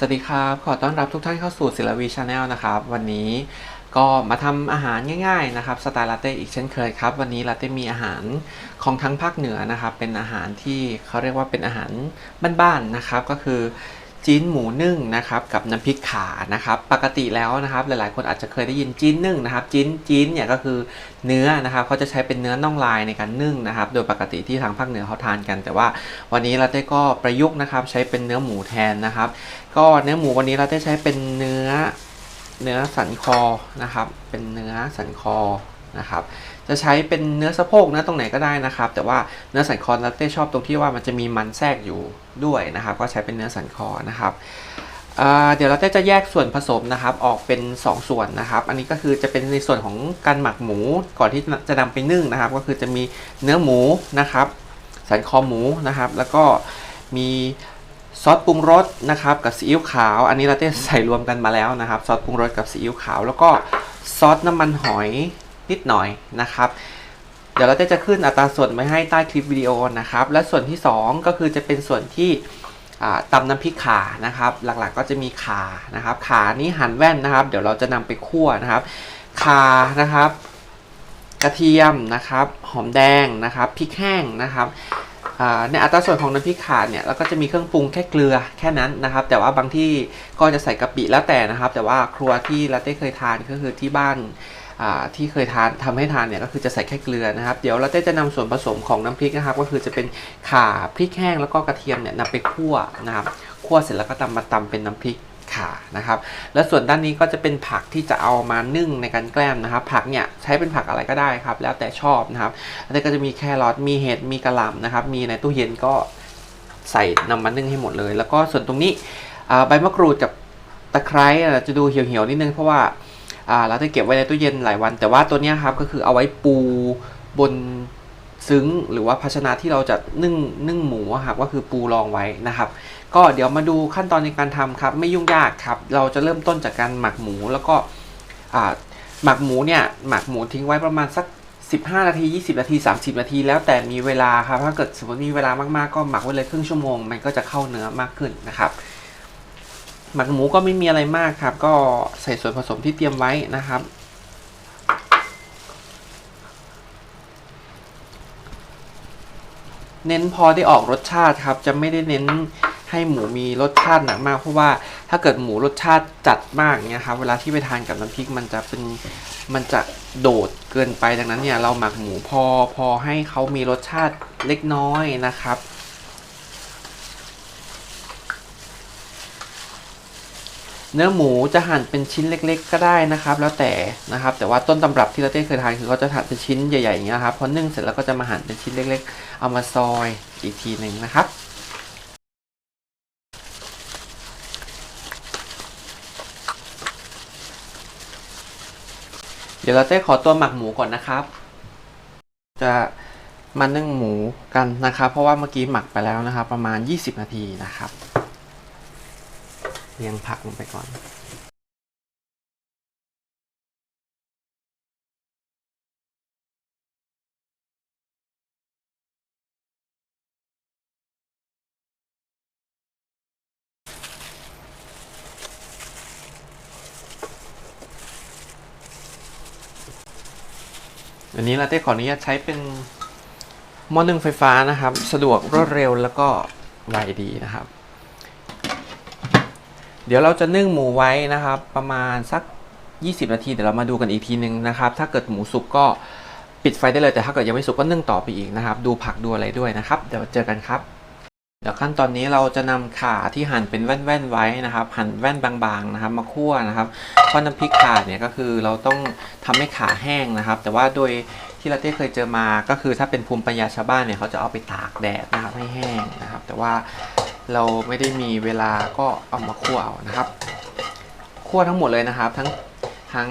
สวัสดีครับ ขอต้อนรับทุกท่านเข้าสู่ศิลวีชาแนลนะครับ วันนี้ก็มาทำอาหารง่ายๆนะครับสไตล์ลาเต้อีกเช่นเคยครับ วันนี้ลาเต้มีอาหารของทั้งภาคเหนือนะครับ เป็นอาหารที่เขาเรียกว่าเป็นอาหารบ้านๆนะครับ ก็คือ จีนหมูนึ่งนะครับกับน้ำพริกขานะครับปกติแล้วนะครับหลายๆ คนอาจจะเคยได้ยินจีนนึ่งนะครับจีนจีนเนี่ยก็คือเนื้อนะครับเขาจะใช้เป็นเนื้อน่องลายในการนึ่งนะครับโดยปกติที่ทางภาคเหนือเขาทานกัน แต่ว่าวันนี้ลาเต้ก็ประยุกต์นะครับใช้เป็นเนื้อหมูแทนนะครับ ก็เนื้อหมูวันนี้เราได้ใช้เป็นเนื้อเนื้อสันคอนะครับเป็นเนื้อสันคอนะครับ จะใช้เป็นเนื้อสะโพกเนื้อตรงไหนก็ได้นะครับ แต่ว่าเนื้อสันคอเราเต้ชอบตรงที่ว่ามันจะมีมันแทรกอยู่ด้วยนะครับ ก็ใช้เป็นเนื้อสันคอนะครับเดี๋ยวเราเต้จะแยกส่วนผสมนะครับออกเป็น 2 ส่วนนะครับ อันนี้ก็คือจะเป็นในส่วนของการหมักหมูก่อนที่จะนำไปนึ่งนะครับ ก็คือจะมีเนื้อหมูนะครับ สันคอหมูนะครับ แล้วก็มีซอสปรุงรสนะครับกับซีอิ๊วขาว อันนี้เราได้ใส่รวมกันมาแล้วนะครับ ซอสปรุงรสกับซีอิ๊วขาว แล้วก็ซอสน้ำมันหอย นิดหน่อยนะครับ เดี๋ยวเราจะจะขึ้นอัตราส่วนไว้ให้ใต้คลิปวิดีโอนะครับ และส่วนที่ 2 ก็คือจะเป็นส่วนที่อ่าตำน้ำพริกขานะครับ หลักๆก็จะมีขานะครับ ขานี้หั่นแว่นนะครับ เดี๋ยวเราจะนำไปคั่วนะครับขานะครับ กระเทียมนะครับ หอมแดงนะครับพริกแห้งนะครับในอัตราส่วนของน้ำพริกขาเนี่ยเราก็จะมีเครื่องปรุงแค่เกลือแค่นั้นนะครับ แต่ว่าบางที่ก็จะใส่กะปิแล้วแต่นะครับ แต่ว่าครัวที่ลาเต้เคยทานก็คือที่บ้าน ที่เคยทานทำให้ทานเนี่ยก็คือจะใส่แค่เกลือนะครับ เดี๋ยวลาเต้จะนำส่วนผสมของน้ำพริกนะครับ ก็คือจะเป็นข่าพริกแห้งแล้วก็กระเทียมเนี่ยนำไปคั่วนะครับคั่วเสร็จแล้วก็ตำมาตำเป็นน้ำพริกข่านะครับ แล้วส่วนด้านนี้ก็จะเป็นผักที่จะเอามานึ่งในการแกล้มนะครับ ผักเนี่ยใช้เป็นผักอะไรก็ได้ครับ แล้วแต่ชอบนะครับอันนี้ก็จะมีแครอทมีเห็ดมีกระหล่ำนะครับ มีในตู้เย็นก็ใส่นำมานึ่งให้หมดเลย แล้วก็ส่วนตรงนี้ใบมะกรูดกับตะไคร้จะดูเหี่ยวๆนิดนึงเพราะว่า อ่าเราจะเก็บไว้ในตู้เย็นหลายวัน แต่ว่าตัวนี้ครับก็คือเอาไว้ปูบนซึ้งหรือว่าภาชนะที่เราจะนึ่งนึ่งหมูครับก็คือปูรองไว้นะครับ ก็เดี๋ยวมาดูขั้นตอนในการทำครับ ไม่ยุ่งยากครับ เราจะเริ่มต้นจากการหมักหมูแล้วก็หมักหมูเนี่ยหมักหมูทิ้งไว้ประมาณสัก 15 นาที 20 นาที 30 นาที แล้วแต่มีเวลาครับถ้าเกิดสมมติมีเวลามากๆก็หมักไว้เลยครึ่งชั่วโมง มันก็จะเข้าเนื้อมากขึ้นนะครับ หมักหมูก็ไม่มีอะไรมากครับ ก็ใส่ส่วนผสมที่เตรียมไว้นะครับ เน้นพอได้ออกรสชาติครับ จะไม่ได้เน้นให้หมูมีรสชาติหนักมาก เพราะว่าถ้าเกิดหมูรสชาติจัดมากเนี่ยครับเวลาที่ไปทานกับน้ำพริกมันจะเป็นมันจะโดดเกินไปดังนั้นเนี่ยเราหมักหมูพอพอให้เขามีรสชาติเล็กน้อยนะครับ เนื้อหมูจะหั่นเป็นชิ้นเล็ก ๆ ก็ได้นะครับ แล้วแต่นะครับ แต่ว่าต้นตำรับที่เราได้เคยทานคือเขาจะหั่นเป็นชิ้นใหญ่ๆอย่างเงี้ยครับพอนึ่งเสร็จแล้วก็จะมาหั่นเป็นชิ้นเล็ก ๆ เอามาซอยอีกทีหนึ่งนะครับเดี๋ยวเราเต้ขอตัวหมักหมูก่อนนะครับ จะมานึ่งหมูกันนะครับ เพราะว่าเมื่อกี้หมักไปแล้วนะครับ ประมาณ 20 นาทีนะครับ เรียงผักลงไปก่อนอันนี้ลาเต้ขออนุญาตใช้เป็นหม้อนึ่งไฟฟ้านะครับ สะดวกรวดเร็วแล้วก็ไวดีนะครับ เดี๋ยวเราจะนึ่งหมูไว้นะครับ ประมาณสัก 20 นาทีเดี๋ยวเรามาดูกันอีกทีนึงนะครับ ถ้าเกิดหมูสุกก็ปิดไฟได้เลยแต่ถ้าเกิดยังไม่สุกก็นึ่งต่อไปอีกนะครับ ดูผักดูอะไรด้วยนะครับ เดี๋ยวเจอกันครับเดี๋ยวขั้นตอนนี้เราจะนำข่าที่หั่นเป็นแว่นๆไว้นะครับ หั่นแว่นบางๆนะครับ มาคั่วนะครับเพราะน้ำพริกข่าเนี่ยก็คือเราต้องทำให้ขาแห้งนะครับ แต่ว่าโดยที่ลาเต้เคยเจอมาก็คือถ้าเป็นภูมิปัญญาชาวบ้านเนี่ยเขาจะเอาไปตากแดดนะครับให้แห้งนะครับ แต่ว่า เราไม่ได้มีเวลาก็เอามาคั่วเอานะครับ คั่วทั้งหมดเลยนะครับ ทั้งทั้ง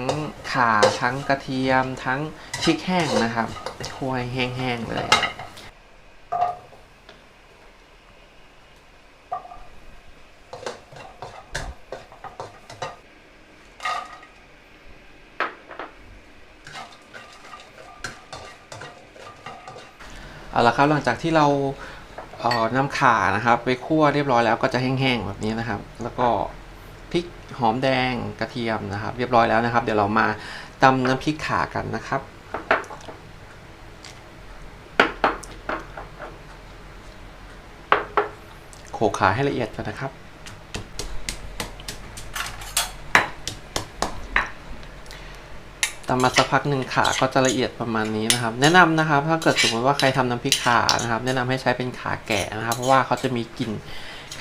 ข่าทั้งกระเทียม ทั้งพริกแห้งนะครับคั่วให้แห้งๆเลยเอาละครับหลังจากที่เรา น้ำข่านะครับ ไปคั่วเรียบร้อยแล้วก็จะแห้งๆแบบนี้นะครับ แล้วก็พริกหอมแดงกระเทียมนะครับ เรียบร้อยแล้วนะครับ เดี๋ยวเรามาตำน้ำพริกข่ากันนะครับโขลกขาให้ละเอียดกันนะครับ ตำมาสักพักหนึ่งขาก็จะละเอียดประมาณนี้นะครับ แนะนำนะครับ ถ้าเกิดสมมติว่าใครทำน้ำพริกขานะครับ แนะนำให้ใช้เป็นขาแก่นะครับ เพราะว่าเขาจะมีกลิ่น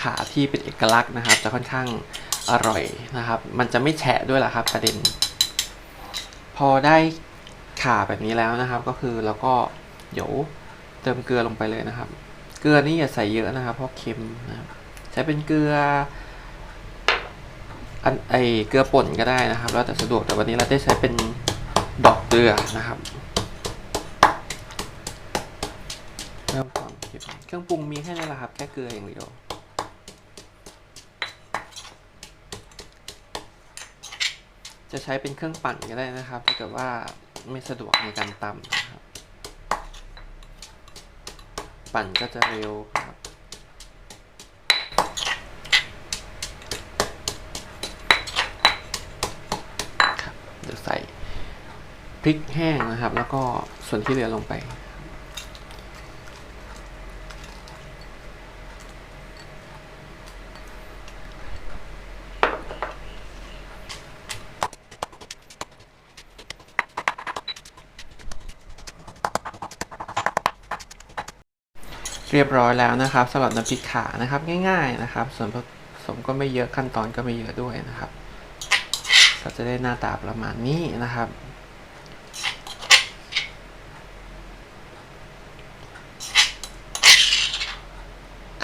ขาที่เป็นเอกลักษณ์นะครับ จะค่อนข้างอร่อยนะครับ มันจะไม่แฉะด้วยแหละครับประเด็น พอได้ขาแบบนี้แล้วนะครับ ก็คือเราก็เดี๋ยวเติมเกลือลงไปเลยนะครับ เกลือนี่อย่าใส่เยอะนะครับ เพราะเค็มนะครับใช้เป็นเกลืออันไอเกลือป่นก็ได้นะครับ แล้วแต่สะดวกแต่วันนี้เราได้ใช้เป็น ดอกเกลือนะครับเพิ่มความเค็มเครื่องปรุงมีแค่นี้แหละครับ แค่เกลืออย่างเดียวจะใช้เป็นเครื่องปั่นก็ได้นะครับ ถ้าเกิดว่าไม่สะดวกในการตำนะครับ ปั่นก็จะเร็วครับครับเดี๋ยวใส่พ ริกแห้งนะครับ แล้วก็ส่วนที่เหลือลงไป เรียบร้อยแล้วนะครับสำหรับน้ำพริกขานะครับง่ายๆนะครับ ส่วนผสมก็ไม่เยอะขั้นตอนก็ไม่เยอะด้วยนะครับ ก็จะได้หน้าตาประมาณนี้นะครับ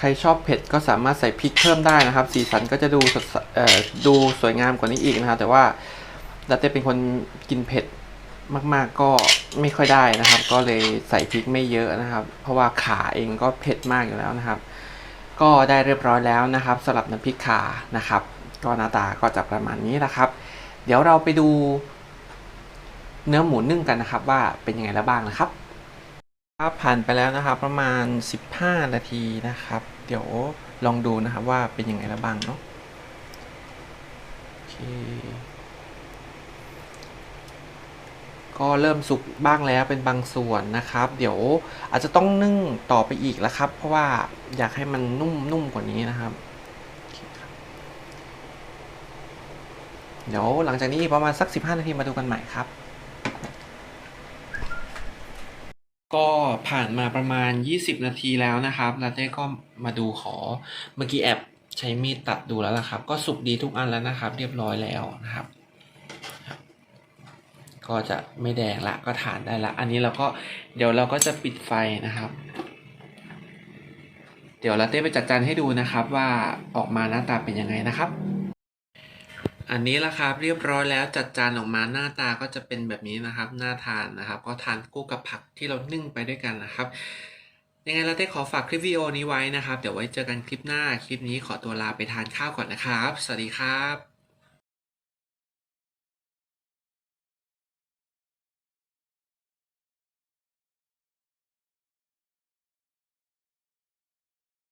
รชอบเผ็ดก็สามารถใส่พริกเพิ่มได้นะครับ สีสันก็จะดูสดเอ่อดูสวยงามกว่านี้อีกนะครับ แต่ว่าลาเต้เป็นคนกินเผ็ดมากๆก็ไม่ค่อยได้นะครับ ก็เลยใส่พริกไม่เยอะนะครับ เพราะว่าขาเองก็เผ็ดมากอยู่แล้วนะครับ ก็ได้เรียบร้อยแล้วนะครับสำหรับน้ำพริกขานะครับ ก็หน้าตาก็จะประมาณนี้นะครับ เดี๋ยวเราไปดูเนื้อหมูนึ่งกันนะครับ ว่าเป็นยังไงแล้วบ้างนะครับครับผ่านไปแล้วนะครับประมาณ 15 นาทีนะครับ เดี๋ยวลองดูนะครับว่าเป็นยังไงแล้วบ้างเนาะโอเคก็เริ่มสุกบ้างแล้วเป็นบางส่วนนะครับ เดี๋ยวอาจจะต้องนึ่งต่อไปอีกแล้วครับ เพราะว่าอยากให้มันนุ่มนุ่มกว่านี้นะครับ เดี๋ยวหลังจากนี้ประมาณสัก 15 นาทีมาดูกันใหม่ครับ ก็ผ่านมาประมาณ 20 นาทีแล้วนะครับลาเต้ก็มาดูขอเมื่อกี้แอบใช้มีดตัดดูแล้วล่ะครับ ก็สุกดีทุกอันแล้วนะครับ เรียบร้อยแล้วนะครับ ก็จะไม่แดงละก็ทานได้ละ อันนี้เราก็เดี๋ยวเราก็จะปิดไฟนะครับ เดี๋ยวลาเต้ไปจัดจานให้ดูนะครับว่าออกมาหน้าตาเป็นยังไงนะครับ อันนี้ละครับเรียบร้อยแล้วจัดจานออกมาหน้าตาก็จะเป็นแบบนี้นะครับน่าทานนะครับ ก็ทานคู่กับผักที่เรานึ่งไปด้วยกันนะครับยังไงเราได้ขอฝากคลิปวิดีโอนี้ไว้นะครับ เดี๋ยวไว้เจอกันคลิปหน้าคลิปนี้ขอตัวลาไปทานข้าวก่อนนะครับ สวัสดีครับ